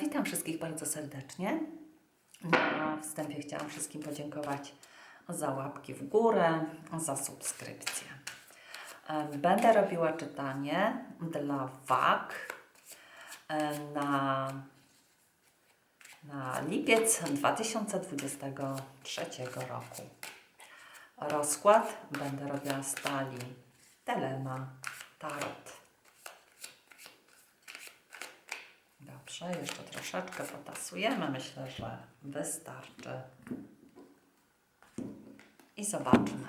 Witam wszystkich bardzo serdecznie. Na wstępie chciałam wszystkim podziękować za łapki w górę, za subskrypcję. Będę robiła czytanie dla WAK na, na lipiec 2023 roku. Rozkład będę robiła z talii Telema Tarot. Dobrze, jeszcze troszeczkę potasujemy. Myślę, że wystarczy. I zobaczmy,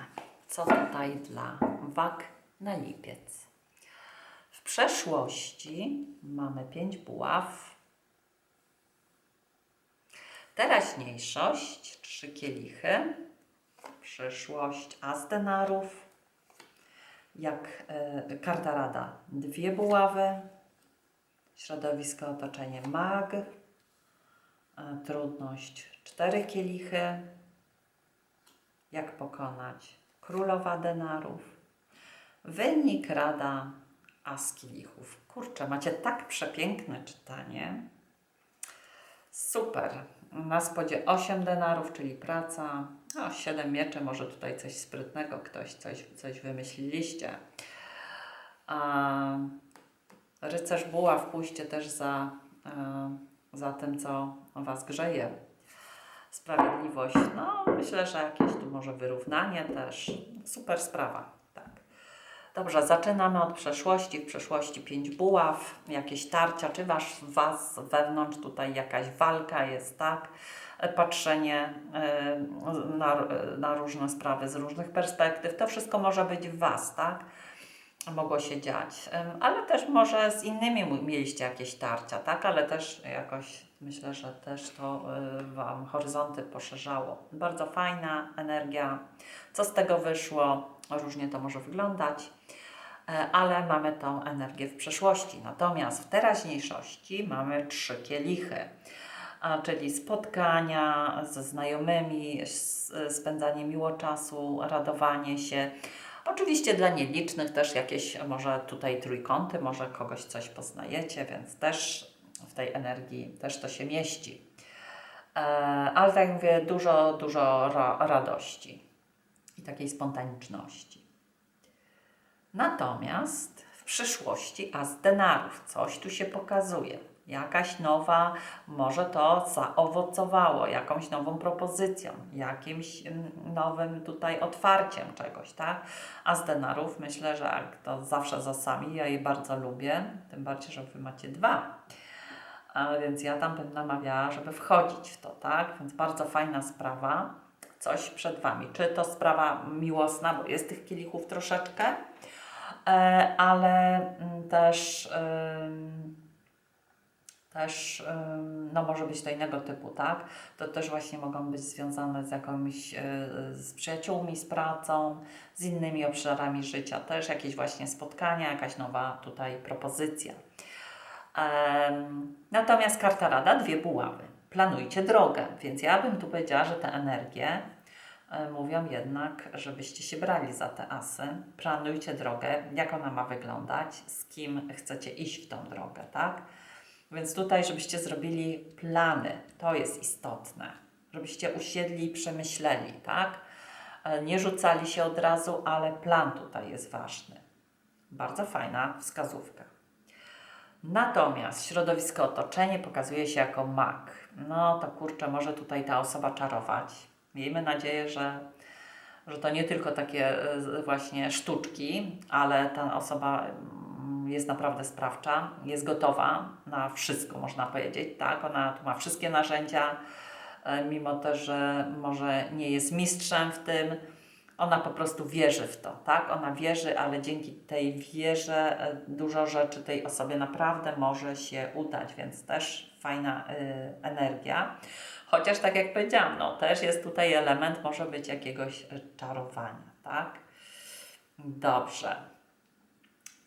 co tutaj dla wag na lipiec. W przeszłości mamy pięć buław. Teraźniejszość, trzy kielichy. Przyszłość, as denarów. Jak e, karta rada, dwie buławy środowisko, otoczenie mag, trudność cztery kielichy, jak pokonać królowa denarów, wynik rada as kielichów. Kurczę, macie tak przepiękne czytanie. Super. Na spodzie 8 denarów, czyli praca. O, 7 mieczy, może tutaj coś sprytnego, ktoś coś, coś wymyśliliście. Rycerz buław, pójście też za, e, za tym, co Was grzeje. Sprawiedliwość, no myślę, że jakieś tu może wyrównanie też. Super sprawa, tak. Dobrze, zaczynamy od przeszłości. W przeszłości pięć buław, jakieś tarcia, czy was, was wewnątrz tutaj jakaś walka jest, tak? E, Patrzenie e, na, na różne sprawy z różnych perspektyw. To wszystko może być w Was, tak? Mogło się dziać, ale też może z innymi mieliście jakieś tarcia, tak? Ale też jakoś myślę, że też to y, Wam horyzonty poszerzało. Bardzo fajna energia. Co z tego wyszło? Różnie to może wyglądać, e, ale mamy tą energię w przeszłości. Natomiast w teraźniejszości mamy trzy kielichy. Czyli spotkania ze znajomymi, spędzanie miło czasu, radowanie się. Oczywiście dla nielicznych też jakieś może tutaj trójkąty, może kogoś coś poznajecie, więc też w tej energii też to się mieści. E, ale tak jak mówię, dużo, dużo ra radości i takiej spontaniczności. Natomiast w przyszłości as denarów, coś tu się pokazuje. Jakaś nowa, może to zaowocowało jakąś nową propozycją, jakimś mm, nowym tutaj otwarciem czegoś, tak? A z denarów myślę, że to zawsze za sami, ja je bardzo lubię, tym bardziej, że Wy macie dwa. A więc ja tam bym namawiała, żeby wchodzić w to, tak? Więc bardzo fajna sprawa, coś przed Wami. Czy to sprawa miłosna, bo jest tych kielichów troszeczkę, e, ale mm, też... też no może być to innego typu, tak? To też właśnie mogą być związane z jakimiś, y, z przyjaciółmi, z pracą, z innymi obszarami życia. Też jakieś właśnie spotkania, jakaś nowa tutaj propozycja. Natomiast karta rada, dwie buławy. Planujcie drogę, więc ja bym tu powiedziała, że te energie e, mówią jednak, żebyście się brali za te asy. Planujcie drogę, jak ona ma wyglądać, z kim chcecie iść w tą drogę, tak? Więc tutaj, żebyście zrobili plany, to jest istotne. Żebyście usiedli i przemyśleli, tak? E, Nie rzucali się od razu, ale plan tutaj jest ważny. Bardzo fajna wskazówka. Natomiast środowisko otoczenie pokazuje się jako mak. No to kurczę, może tutaj ta osoba czarować. Miejmy nadzieję, że, że to nie tylko takie e, właśnie sztuczki, ale ta osoba jest naprawdę sprawcza, jest gotowa na wszystko, można powiedzieć. Tak, ona tu ma wszystkie narzędzia, e, mimo też, że może nie jest mistrzem w tym, ona po prostu wierzy w to, tak? Ona wierzy, ale dzięki tej wierze e, dużo rzeczy tej osobie naprawdę może się udać, więc też fajna y, energia. Chociaż tak jak powiedziałam, no też jest tutaj element, może być jakiegoś czarowania, tak? Dobrze.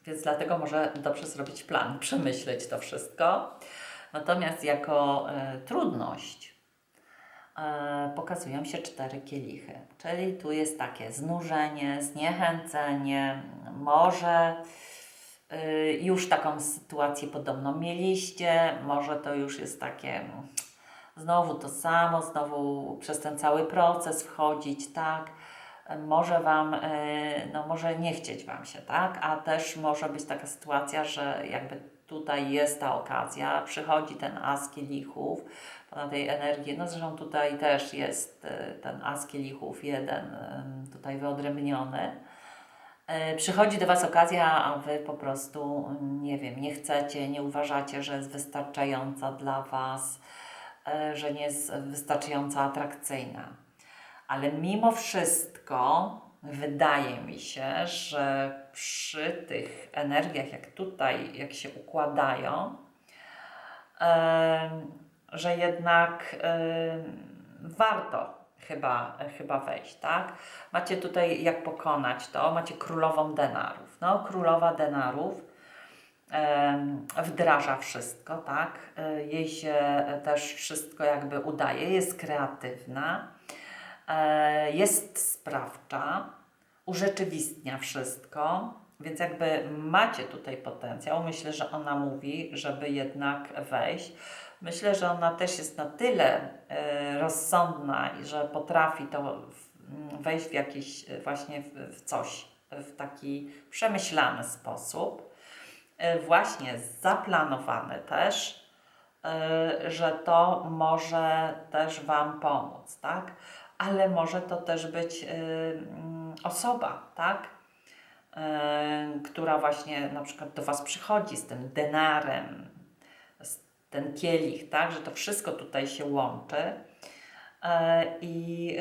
Więc dlatego może dobrze zrobić plan, przemyśleć to wszystko. Natomiast jako y, trudność e, pokazują się cztery kielichy. Czyli tu jest takie znużenie, zniechęcenie, może y, już taką sytuację podobną mieliście, może to już jest takie znowu to samo, znowu przez ten cały proces wchodzić, tak? Może Wam, y, no może nie chcieć Wam się, tak? A też może być taka sytuacja, że jakby tutaj jest ta okazja, przychodzi ten as kielichów, na tej energii, no zresztą tutaj też jest y, ten as kielichów jeden y, tutaj wyodrębniony. Przychodzi do Was okazja, a Wy po prostu, nie wiem, nie chcecie, nie uważacie, że jest wystarczająca dla Was, że nie jest wystarczająco atrakcyjna. Ale mimo wszystko wydaje mi się, że przy tych energiach, jak tutaj, jak się układają, że jednak warto chyba, chyba wejść, tak? Macie tutaj jak pokonać to, macie królową denarów. No, królowa denarów wdraża wszystko, tak? E, Jej się też wszystko jakby udaje, jest kreatywna, jest sprawcza, urzeczywistnia wszystko, więc jakby macie tutaj potencjał. Myślę, że ona mówi, żeby jednak wejść. Myślę, że ona też jest na tyle e, rozsądna że potrafi to wejść w jakiś e, właśnie w, coś, w taki przemyślany sposób, e, właśnie zaplanowany też, e, że to może też Wam pomóc, tak? Ale może to też być e, mm, osoba, tak? E, która właśnie na przykład do Was przychodzi z tym denarem, z ten kielich, tak? Że to wszystko tutaj się łączy. E, I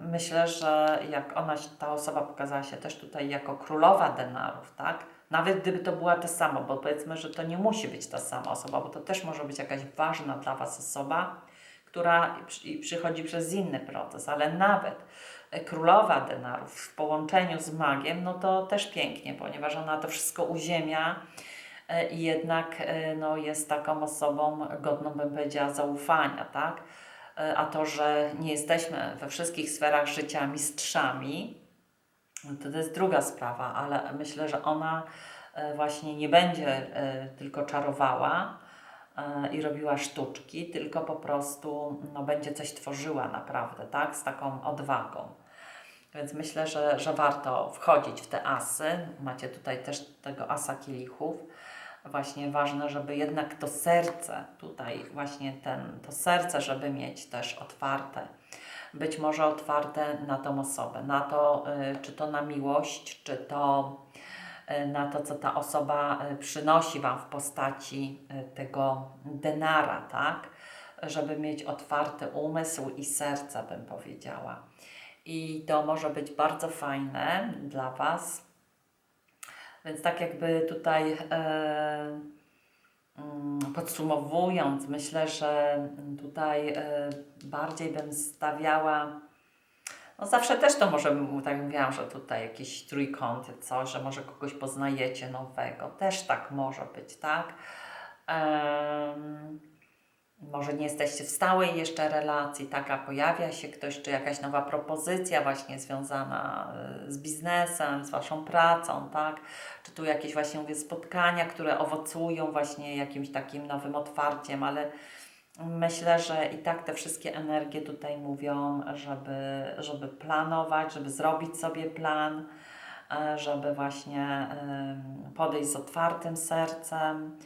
myślę, że jak ona, ta osoba pokazała się też tutaj jako królowa denarów, tak? Nawet gdyby to była ta sama, bo powiedzmy, że to nie musi być ta sama osoba, bo to też może być jakaś ważna dla Was osoba, która przychodzi przez inny proces, ale nawet e, królowa denarów w połączeniu z magiem, no to też pięknie, ponieważ ona to wszystko uziemia e, i jednak e, no, jest taką osobą godną, bym powiedziała, zaufania, tak? A to, że nie jesteśmy we wszystkich sferach życia mistrzami, no to, to jest druga sprawa, ale myślę, że ona właśnie nie będzie tylko czarowała i robiła sztuczki, tylko po prostu no, będzie coś tworzyła naprawdę, tak? Z taką odwagą. Więc myślę, że, że warto wchodzić w te asy. Macie tutaj też tego asa kielichów. Właśnie ważne, żeby jednak to serce, tutaj właśnie ten, to serce, żeby mieć też otwarte. Być może otwarte na tą osobę, na to, y, czy to na miłość, czy to na to, co ta osoba y, przynosi Wam w postaci y, tego denara, tak? Żeby mieć otwarty umysł i serce, bym powiedziała. I to może być bardzo fajne dla Was. Więc tak jakby tutaj e, mm, podsumowując, myślę, że tutaj e, bardziej bym stawiała. No zawsze też to może, tak mówiłam, że tutaj jakieś trójkąty, coś, że może kogoś poznajecie nowego. Też tak może być, tak? Em, może nie jesteście w stałej jeszcze relacji, taka pojawia się ktoś, czy jakaś nowa propozycja właśnie związana y, z biznesem, z Waszą pracą, tak? Czy tu jakieś właśnie, mówię, spotkania, które owocują właśnie jakimś takim nowym otwarciem, ale myślę, że i tak te wszystkie energie tutaj mówią, żeby, żeby planować, żeby zrobić sobie plan, e, żeby właśnie podejść z otwartym sercem,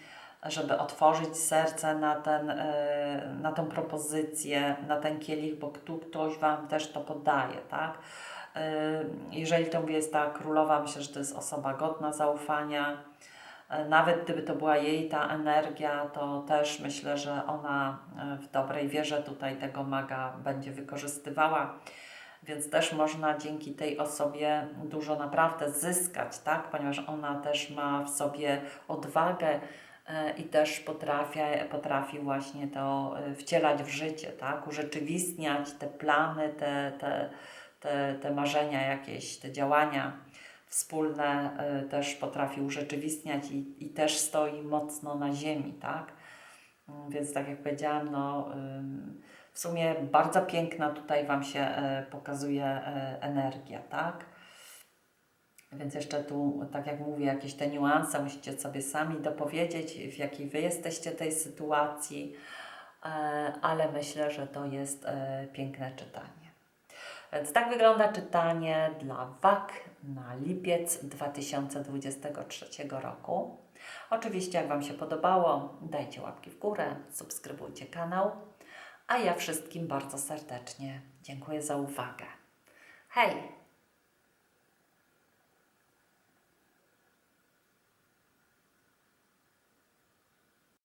żeby otworzyć serce na, ten, e, na tą propozycję, na ten kielich, bo tu ktoś Wam też to podaje, tak? E, Jeżeli to jest ta królowa, myślę, że to jest osoba godna zaufania. E, Nawet gdyby to była jej ta energia, to też myślę, że ona e, w dobrej wierze tutaj tego maga będzie wykorzystywała. Więc też można dzięki tej osobie dużo naprawdę zyskać, tak? Ponieważ ona też ma w sobie odwagę e, i też potrafi, potrafi właśnie to wcielać w życie, tak? Urzeczywistniać te plany, te, te, te, te marzenia jakieś, te działania wspólne e, też potrafi urzeczywistniać i, i też stoi mocno na ziemi, tak? Mm, Więc tak jak powiedziałam, no w sumie bardzo piękna tutaj Wam się e, pokazuje e, energia, tak? Więc jeszcze tu, tak jak mówię, jakieś te niuanse musicie sobie sami dopowiedzieć, w jakiej wy jesteście tej sytuacji, ale myślę, że to jest piękne czytanie. Więc tak wygląda czytanie dla WAK na lipiec 2023 roku. Oczywiście, jak Wam się podobało, dajcie łapki w górę, subskrybujcie kanał, a ja wszystkim bardzo serdecznie dziękuję za uwagę. Hej!